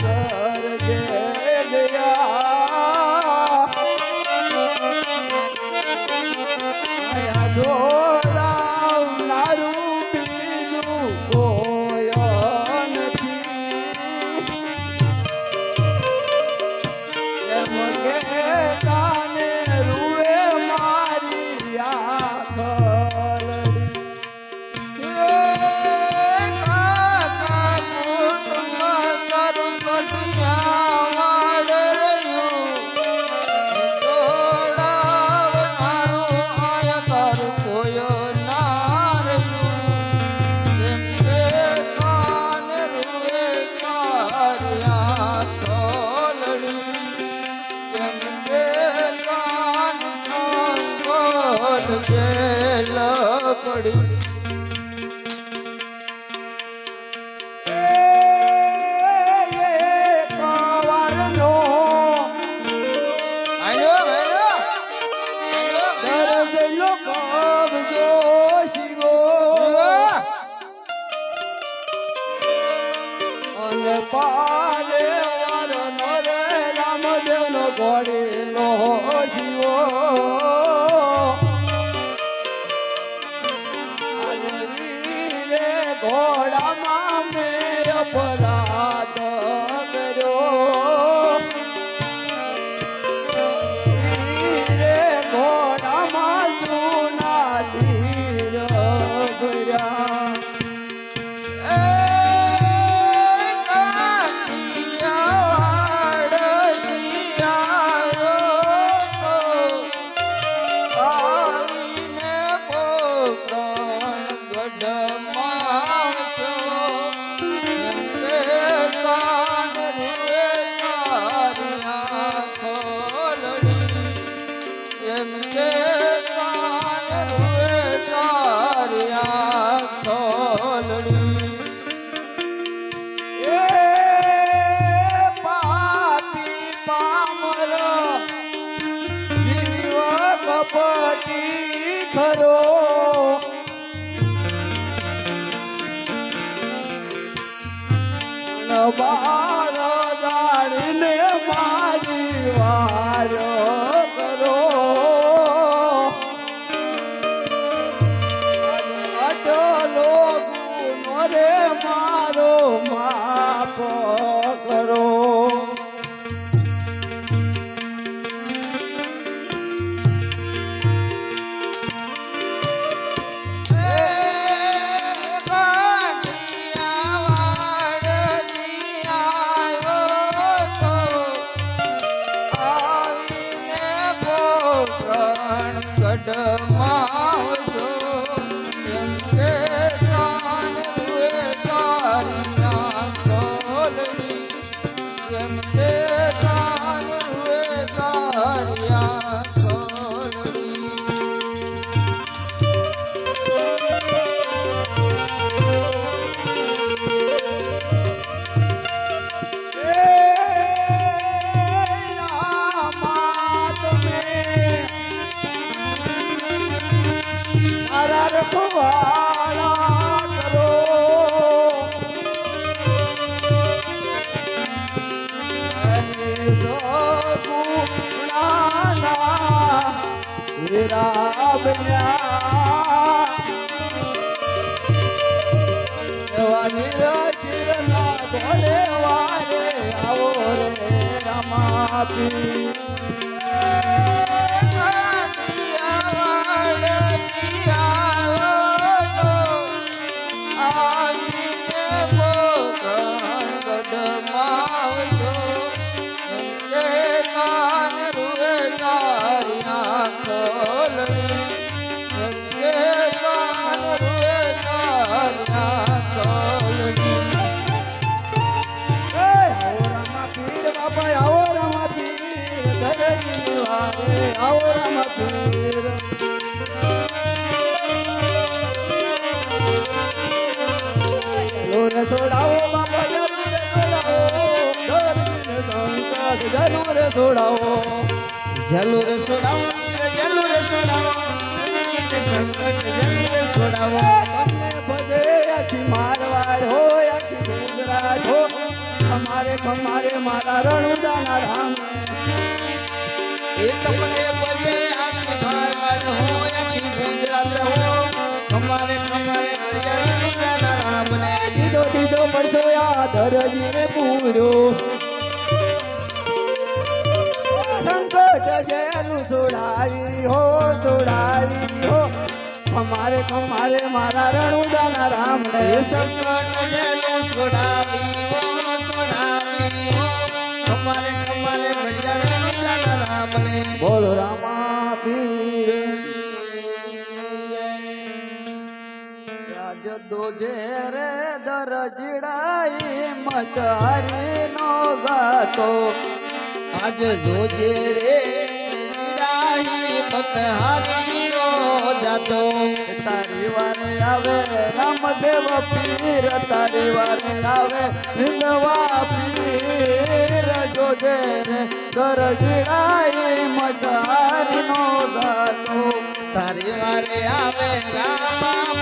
Sasa યાદ ઘોડામાં મેળ પર બ્રહ્મા છો એમ અરે વારે આવો રે રમાપી. જરૂર છોડાવો. જરૂર છોડાવો. મારવાડ હોય ગુજરાત હો અમારે ખમારે મારા રણુદાના રામ ધરજીને પૂરો. સંકટ જેનું છોડાવી હો છોડાવી અમારે કમારે મારા રણુદાના રામ ને સંકટ જેનું છોડાવી હો. રામા પીર આજ દોજે રે દરજીડાઈ મત નો ગાતો. આજ જોજે રે ઈરાહી મત હારી નો જાતો. તારી વારે આવે રામદેવ પીર તારી વારે આવે હિંદવા પીર. જોજે રે દરજીડાઈ મજારી નો ગાતો તારી વારે આવે રામા.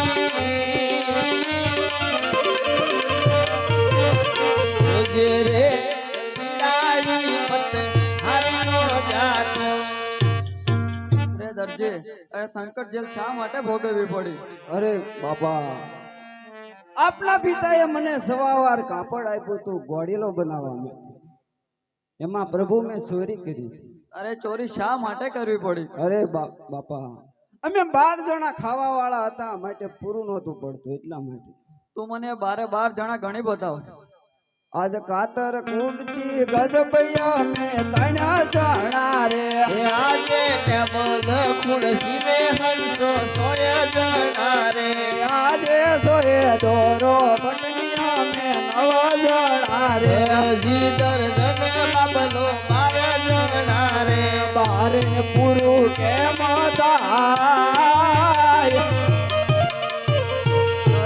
જોજે રે દરજી અરે સંકટ જેલ શા માટે ભોગવવી પડી? અરે બાપા. આપના પિતાએ મને સવાવાર કાપડ આપ્યું હતું ગોળીલો બનાવવા એમાં પ્રભુ મેં ચોરી કરી. અરે ચોરી શા માટે કરવી પડી? અરે બાપા અમે બાર જણા ખાવા વાળા હતા માટે પૂરું નહોતું પડતું એટલા માટે. તું મને બારે બાર જણા ઘણી બતાવ. આજ કાતર કુંડથી ગજબૈયા મે તણા જણા રે. એ આજે ટેબલ ખુરશી મે હંસો સોય જણા રે. આજે સોય દોરો પટનિયા મે નવા જણા રે. દર્જન કેમ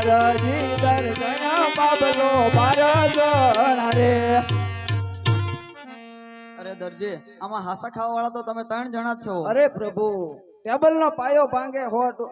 રજી દર્શન બાબલો બાર રે. અરે દરજી આમાં હાસા ખાવા વાળા તો તમે ત્રણ જણા છો. અરે પ્રભુ ટેબલ નો પાયો ભાંગે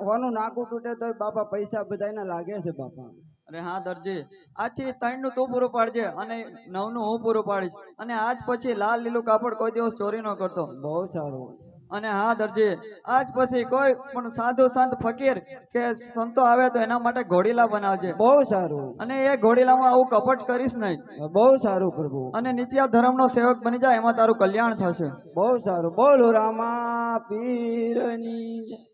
હોનું નાકું તૂટે તો બાપા પૈસા બધા લાગે છે બાપા. અરે હા દરજી આજથી ત્રણનું તું પૂરું પાડજે અને નવનું હું પૂરું પાડીશ. અને આજ પછી લાલ લીલું કાપડ કોઈ દિવસ ચોરી ન કરતો. બહુ સારું. અને હા દરજી આજ પછી કોઈ પણ સાધુ સંત ફકીર કે સંતો આવે તો એના માટે ઘોડીલા બનાવજે. બહુ સારું. અને એ ઘોડીલામાં આવું કપટ કરીશ નહીં. બહુ સારું પ્રભુ. અને નિત્ય ધર્મનો સેવક બની જાય એમાં તારું કલ્યાણ થશે. બહુ સારું. બોલો રામા પીરની.